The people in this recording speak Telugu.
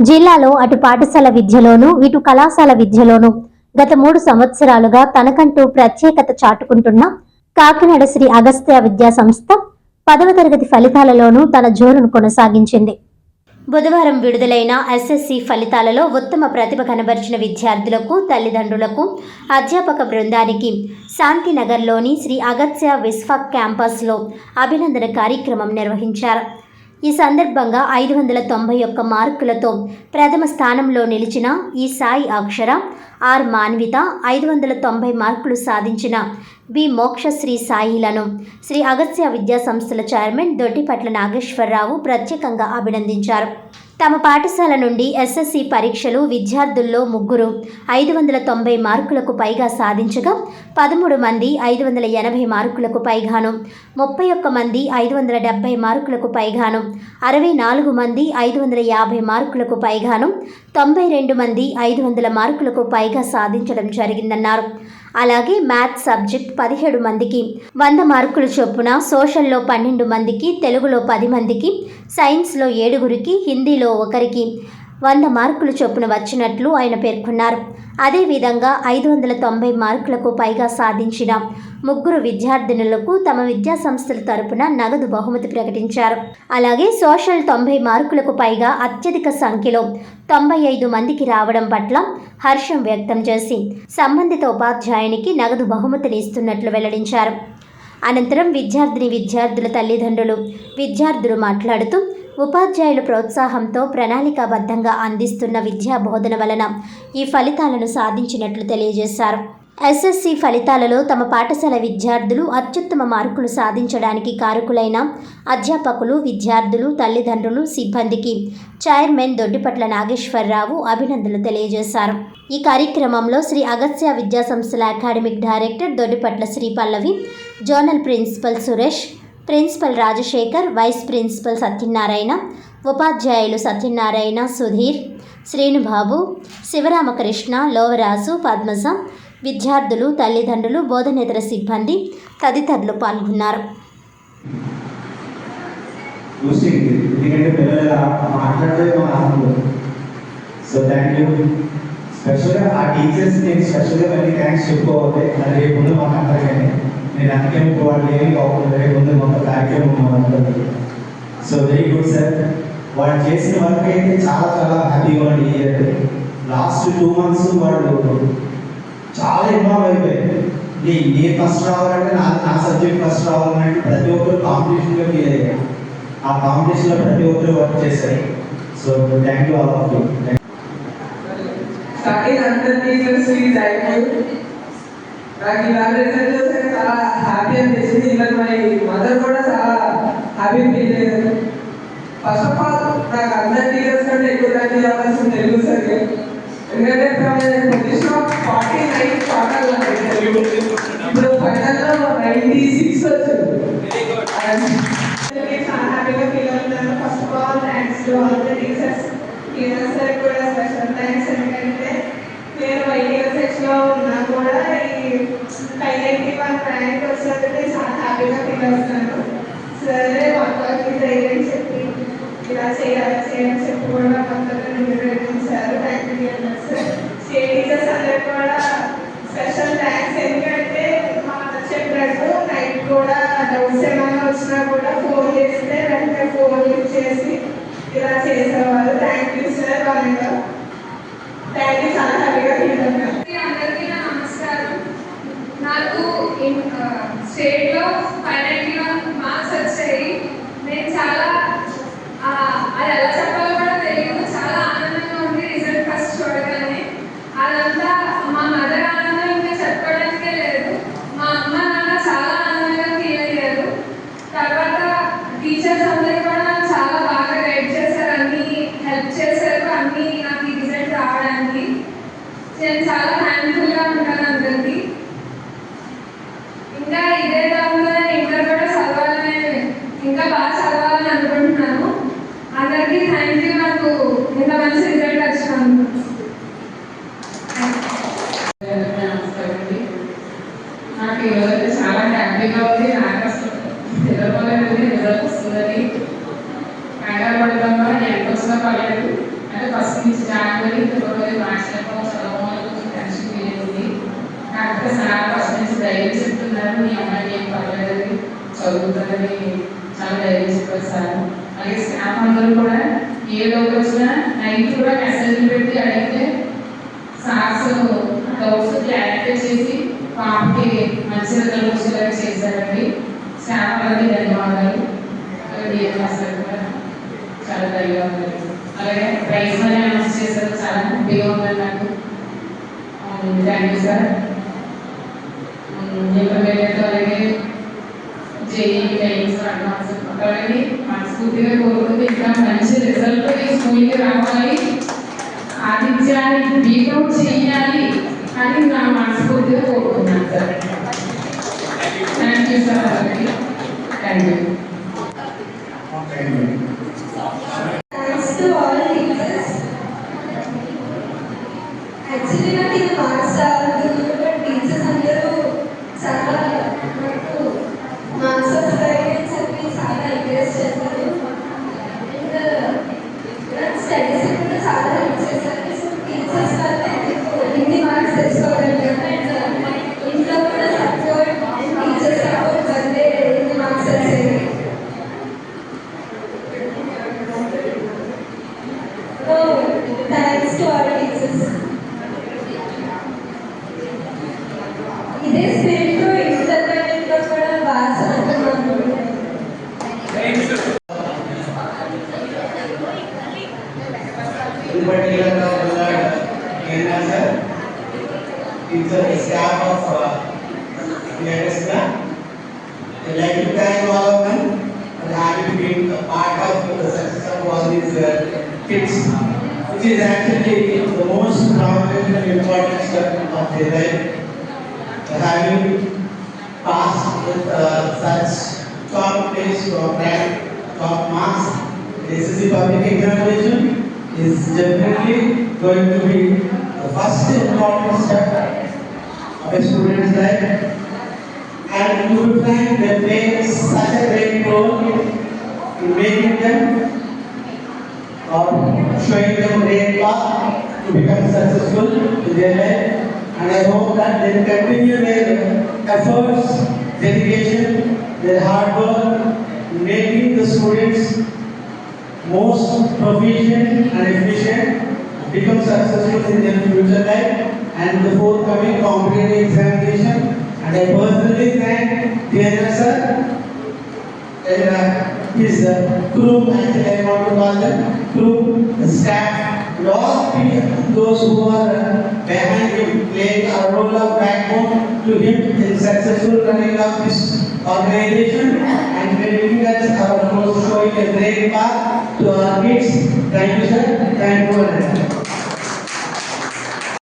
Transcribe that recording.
జిల్లాలో అటు పాఠశాల విద్యలోనూ ఇటు కళాశాల విద్యలోనూ గత మూడు సంవత్సరాలుగా తనకంటూ ప్రత్యేకత చాటుకుంటున్న కాకినాడ శ్రీ అగస్త్య విద్యా సంస్థ పదవ తరగతి ఫలితాలలోనూ తన జోరును కొనసాగించింది. బుధవారం విడుదలైన ఎస్ఎస్సి ఫలితాలలో ఉత్తమ ప్రతిభ కనబరిచిన విద్యార్థులకు తల్లిదండ్రులకు అధ్యాపక బృందానికి శాంతినగర్లోని శ్రీ అగత్య విస్ఫాక్ క్యాంపస్లో అభినందన కార్యక్రమం నిర్వహించారు. ఈ సందర్భంగా ఐదు వందల తొంభై ఒక్క మార్కులతో ప్రథమ స్థానంలో నిలిచిన ఈ సాయి అక్షర ఆర్ మాన్విత ఐదు వందల తొంభై మార్కులు సాధించిన బి మోక్షశ్రీ సాయిలను. శ్రీ అగస్త్య విద్యా సంస్థల చైర్మన్ దొడ్డిపట్ల నాగేశ్వరరావు ప్రత్యేకంగా అభినందించారు. తమ పాఠశాల నుండి ఎస్ఎస్సి పరీక్షలు విద్యార్థుల్లో ముగ్గురు ఐదు వందల తొంభై మార్కులకు పైగా సాధించగా పదమూడు మంది ఐదు వందల ఎనభై మార్కులకు పైగాను ముప్పై ఒక్క మంది ఐదు వందల డెబ్బై మార్కులకు పైగాను అరవై నాలుగు మంది ఐదు వందల యాభై మార్కులకు పైగాను తొంభై రెండు మంది ఐదు వందల మార్కులకు పైగా సాధించడం జరిగిందన్నారు. అలాగే మ్యాథ్స్ సబ్జెక్ట్ పదిహేడు మందికి వంద మార్కులు చొప్పున సోషల్లో పన్నెండు మందికి తెలుగులో పది మందికి సైన్స్లో ఏడుగురికి హిందీలో ఒకరికి. వంద మార్కులు చొప్పున వచ్చినట్లు ఆయన పేర్కొన్నారు. అదేవిధంగా ఐదు వందల తొంభై మార్కులకు పైగా సాధించిన ముగ్గురు విద్యార్థినులకు తమ విద్యా సంస్థల తరపున నగదు బహుమతి ప్రకటించారు. అలాగే సోషల్ తొంభై మార్కులకు పైగా అత్యధిక సంఖ్యలో తొంభై ఐదు మందికి రావడం పట్ల హర్షం వ్యక్తం చేసి సంబంధిత ఉపాధ్యాయునికి నగదు బహుమతిని ఇస్తున్నట్లు వెల్లడించారు. అనంతరం విద్యార్థిని విద్యార్థుల తల్లిదండ్రులు విద్యార్థులు మాట్లాడుతూ ఉపాధ్యాయుల ప్రోత్సాహంతో ప్రణాళికాబద్ధంగా అందిస్తున్న విద్యా బోధన వలన ఈ ఫలితాలను సాధించినట్లు తెలియజేశారు. ఎస్ఎస్సి ఫలితాలలో తమ పాఠశాల విద్యార్థులు అత్యుత్తమ మార్కులు సాధించడానికి కారకులైన అధ్యాపకులు విద్యార్థులు తల్లిదండ్రులు సిబ్బందికి చైర్మన్ దొడ్డిపట్ల నాగేశ్వరరావు అభినందనలు తెలియజేశారు. ఈ కార్యక్రమంలో శ్రీ అగస్త్య విద్యా సంస్థల academic director Doddipatla Sri Pallavi zonal principal Suresh principal Rajasekhar vice principal Satyanarayana ఉపాధ్యాయులు సత్యనారాయణ సుధీర్ శ్రీనుబాబు శివరామకృష్ణ లోవరాజు పద్మజ విద్యార్థులు తల్లిదండ్రులు బోధనేతర సిబ్బంది తదితరులు పాల్గొన్నారు. సో థ్యాంక్ యూ స్పెషల్గా ఆ టీచర్స్ నేను స్పెషల్గా మళ్ళీ థ్యాంక్స్ చెప్పుకోవాలి అది రేపు ముందు మాకు అందరికీ నేను అందుకే వాళ్ళు ఏమి కాకుండా రేపు ముందు మొత్తం కార్యక్రమం ఉంటుంది సో వెరీ గుడ్ సార్ వాళ్ళు చేసిన వర్క్ అయితే చాలా చాలా హ్యాపీగా ఉండి ఇయర్ లాస్ట్ టూ మంత్స్ వాళ్ళు చాలా ఇన్వాల్వ్ అయిపోయారు. ఇది ఏ ఫస్ట్ రావాలంటే నా నా సబ్జెక్ట్ ఫస్ట్ రావాలంటే ప్రతి ఒక్కరు కాంపిటీషన్లో ఫీల్ అయ్యారు. ఆ కాంపిటీషన్లో ప్రతి ఒక్కరు వర్క్ చేశారు. So thank you all of you starting అందరి టీచర్స్కి థ్యాంక్ యూ నాకు ఇవాళ రిజల్ట్ చూస్తే చాలా హ్యాపీ అనిపించింది ఈవెన్ మై మదర్ కూడా చాలా హ్యాపీ ఫీల్ అయ్యారు ఫస్ట్ ఆఫ్ ఆల్ నాకు అందరి టీచర్స్ కంటే ఎక్కువ థ్యాంక్ యూ చెప్పాల్సింది తెలుగు సార్ ఎందుకంటే position of forty nine total ఇప్పుడు ఫైనల్లో నైంటీ సిక్స్ వచ్చింది చాలా హ్యాపీగా ఫీల్ అవుతున్నాను first of all thanks to all the teachers teachers కూడా స్పెషల్ థ్యాంక్స్ ఎందుకంటే నేను వైద్య ఉన్నా కూడా ఈ ఫైనల్కి వన్ ర్యాంక్ వచ్చినందుకు చాలా హ్యాపీగా ఫీల్ అవుతున్నాను సరే మొత్తానికి ధైర్యం చెప్పి ఇలా చేయాలి చేయాలని చెప్పి కూడా మొత్తంగా నిర్వహించారు thank you sir. State teachers అందరికి కూడా స్పెషల్ థ్యాంక్స్. ఎందుకంటే మా చెప్పినట్టు నైట్ కూడా డౌట్స్ ఏమైనా వచ్చినా కూడా ఫోన్ చేస్తే వెంటనే ఫోన్ యూజ్ చేసి ఇలా చేసేవాళ్ళు. థ్యాంక్ యూ సార్ వాళ్ళగా థ్యాంక్ యూ చాలా హ్యాపీగా ఫీల్ అవుతున్నాను అందరికీ నా నమస్కారం నాకు ఇన్- ఆ, స్టేట్లో ఫైవ్ నైంటీ వన్ మార్క్స్ వచ్చాయి నేను చాలా ఆ, అది ఎలా చెప్పాలో కూడా తెలియదు చాలా ఆనందంగా ఉంది రిజల్ట్ ఫస్ట్ చూడగానే అదంతా మా మదర్ ఆనందం ఇంకా చెప్పుకోవడానికే లేదు మా అమ్మ నాన్న చాలా ఆనందంగా ఫీల్ అయ్యారు తర్వాత టీచర్స్ అందరూ కూడా చాలా బాగా గైడ్ చేశారు అన్ని హెల్ప్ చేశారు అన్ని నాకు ఈ రిజల్ట్ రావడానికి. నేను చాలా థ్యాంక్ఫుల్గా ఉంటాను అందరికీ. ఇంకా ఇదే టైంలో ఇంటర్ కూడా చదవాలని ఇంకా బాగా చదవాలని అనుకుంటున్నాను. అందరికీ థ్యాంక్ యూ నాకు ఇంత మంచి రిజల్ట్ వచ్చినందుకు. చదువుతుందని చాలా ధైర్యం చెప్పారు సార్ అలాగే స్టాఫ్ అందరూ కూడా ఏ లోపు వచ్చినా నైట్ కూడా మెసేజ్ పెట్టి అడిగితే సార్స్ డౌట్స్ క్లారిఫై చేసి పాపకి మంచి రిజల్ట్ వచ్చేలాగా చేశారండి. స్టాఫ్ అందరికీ ధన్యవాదాలు. అలాగే డిఎం మాస్టర్ కూడా చాలా ధన్యవాదాలు. అలాగే ప్రైజ్ మనీ అనౌన్స్ చేశారు చాలా హ్యాపీగా ఉందండి నాకు థ్యాంక్ యూ సార్ అడ్వాన్స్ అలాగే మనస్ఫూర్తిగా కోరుకుంటే ఇంకా మంచి రిజల్ట్ ఈ స్కూల్కి రావాలి. ఆదిత్యాన్ని బీకౌట్ చేయాలి అని నా మనస్ఫూర్తిగా కోరుకున్నాను sir. Thank you sir thank you In particular, the Kenya sir, teacher, staff of uh. I'd like to thank all of them for having been a part of the success of all these uh, kids, which is actually the most prominent and important step of their life. Having passed with uh, such top place, top rank, top marks, the SSC public examination is definitely going to be the first important step of a student's life. And to be frank, they play such a great role in making them or showing them great path to become successful in their life. And I hope that they continue their efforts, dedication, their hard work, in making the students most proficient and efficient, become successful in their future life and the forthcoming competitive examination. And I personally thank Dheeraj sir and uh, his uh, crew, actually I want to call them crew, staff, all people, those who are uh, behind him, playing a role of backbone to him in successful running of this organization and making us, of course, showing a great path targets time is time one